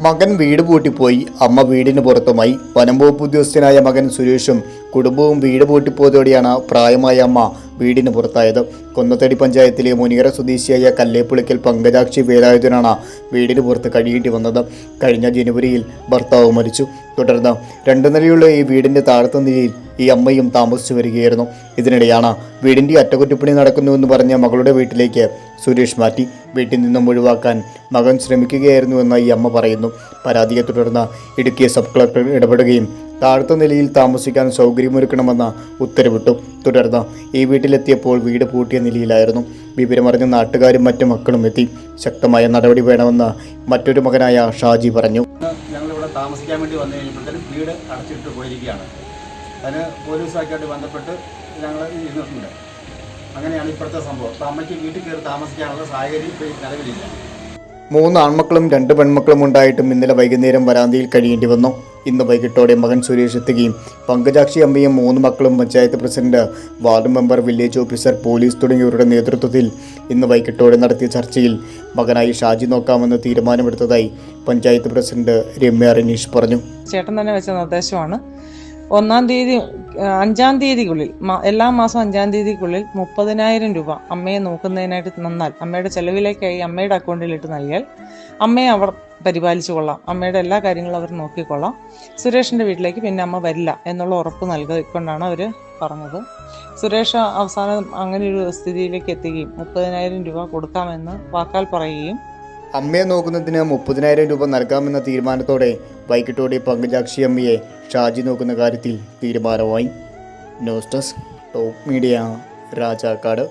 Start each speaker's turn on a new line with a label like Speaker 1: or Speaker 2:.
Speaker 1: മകൻ വീട് പൂട്ടിപ്പോയി അമ്മ വീടിന് പുറത്തുമായി. വനംവകുപ്പ് ഉദ്യോഗസ്ഥനായ മകൻ സുരേഷും കുടുംബവും വീട് പൂട്ടിപ്പോയതോടെയാണ് പ്രായമായ അമ്മ വീടിന് പുറത്തായത്. കൊന്നത്തടി പഞ്ചായത്തിലെ മുനിയറ സ്വദേശിയായ കല്ലേപ്പുളിക്കൽ പങ്കജാക്ഷി വേലായുധനാണ് വീടിന് പുറത്ത് കഴിയേണ്ടി വന്നത്. കഴിഞ്ഞ ജനുവരിയിൽ ഭർത്താവ് മരിച്ചു. തുടർന്ന് രണ്ടു നിലയുള്ള ഈ വീടിന്റെ താഴത്തെ നിലയിൽ ഈ അമ്മയും താമസിച്ചു വരികയായിരുന്നു. ഇതിനിടെയാണ് വീടിന്റെ അറ്റകുറ്റപ്പണി നടക്കുന്നുവെന്ന് പറഞ്ഞ മകളുടെ വീട്ടിലേക്ക് സുരേഷ് മാറ്റി വീട്ടിൽ നിന്നും ഒഴിവാക്കാൻ മകൻ ശ്രമിക്കുകയായിരുന്നുവെന്ന് ഈ അമ്മ പറയുന്നു. പരാതിയെ തുടർന്ന് ഇടുക്കി സബ് കളക്ടർ ഇടപെടുകയും താഴ്ത്ത നിലയിൽ താമസിക്കാൻ സൗകര്യമൊരുക്കണമെന്ന ഉത്തരവിട്ടു. തുടർന്ന് ഈ വീട്ടിലെത്തിയപ്പോൾ വീട് പൂട്ടിയ നിലയിലായിരുന്നു. വിവരമറിഞ്ഞ നാട്ടുകാരും മറ്റു മക്കളും എത്തി. ശക്തമായ നടപടി വേണമെന്ന് മറ്റൊരു മകനായ ഷാജി പറഞ്ഞു.
Speaker 2: ഞങ്ങളിവിടെ താമസിക്കാൻ വേണ്ടി വന്നു കഴിഞ്ഞപ്പോഴത്തേനും വീട് അടച്ചിട്ട് പോയിരിക്കുകയാണ്. അതിന് പോലീസുമായിട്ട് ബന്ധപ്പെട്ട് ഞങ്ങൾ ഇരുന്നിട്ടുണ്ട്. അങ്ങനെയാണ് ഇപ്പോഴത്തെ സംഭവം. അപ്പോൾ അമ്മയ്ക്ക് വീട്ടിൽ കയറി താമസിക്കാനുള്ള സാഹചര്യം ഇപ്പോൾ നിലവിലില്ല.
Speaker 1: മൂന്ന് ആൺമക്കളും രണ്ട് പെൺമക്കളും ഉണ്ടായിട്ടും ഇന്നലെ വൈകുന്നേരം വരാന്തിയിൽ കഴിയേണ്ടി വന്നു. ഇന്ന് വൈകിട്ടോടെ മകൻ സുരേഷ് എത്തുകയും പങ്കജാക്ഷി അമ്മയും മൂന്ന് മക്കളും panchayat president ward member village officer police തുടങ്ങിയവരുടെ നേതൃത്വത്തിൽ ഇന്ന് വൈകിട്ടോടെ നടത്തിയ ചർച്ചയിൽ മകനായി ഷാജി നോക്കാമെന്ന് തീരുമാനമെടുത്തതായി പഞ്ചായത്ത് പ്രസിഡന്റ് രമ്യ റനീഷ് പറഞ്ഞു.
Speaker 3: ചേട്ടൻ തന്നെ വെച്ച നിർദ്ദേശമാണ്. ഒന്നാം തീയതി അഞ്ചാം തീയതിക്കുള്ളിൽ എല്ലാ മാസം അഞ്ചാം തീയതിക്കുള്ളിൽ മുപ്പതിനായിരം രൂപ അമ്മയെ നോക്കുന്നതിനായിട്ട് നന്നാൽ അമ്മയുടെ ചെലവിലേക്കായി അമ്മയുടെ അക്കൗണ്ടിലിട്ട് നൽകിയാൽ അമ്മയെ അവർ പരിപാലിച്ചു കൊള്ളാം. അമ്മയുടെ എല്ലാ കാര്യങ്ങളും അവർ നോക്കിക്കൊള്ളാം. സുരേഷിന്റെ വീട്ടിലേക്ക് പിന്നെ അമ്മ വരില്ല എന്നുള്ള ഉറപ്പ് നൽകിക്കൊണ്ടാണ് അവർ പറഞ്ഞത്. സുരേഷ് അവസാനം അങ്ങനെ ഒരു സ്ഥിതിയിലേക്ക് എത്തുകയും മുപ്പതിനായിരം രൂപ കൊടുക്കാമെന്ന് വാക്കാൽ പറയുകയും
Speaker 1: അമ്മയെ നോക്കുന്നതിന് മുപ്പതിനായിരം രൂപ നൽകാമെന്ന തീരുമാനത്തോടെ വൈകിട്ടോടെ പങ്കജാക്ഷി അമ്മയെ ഷാജി നോക്കുന്ന കാര്യത്തിൽ തീരുമാനമായി. News desk top media Rajakkad.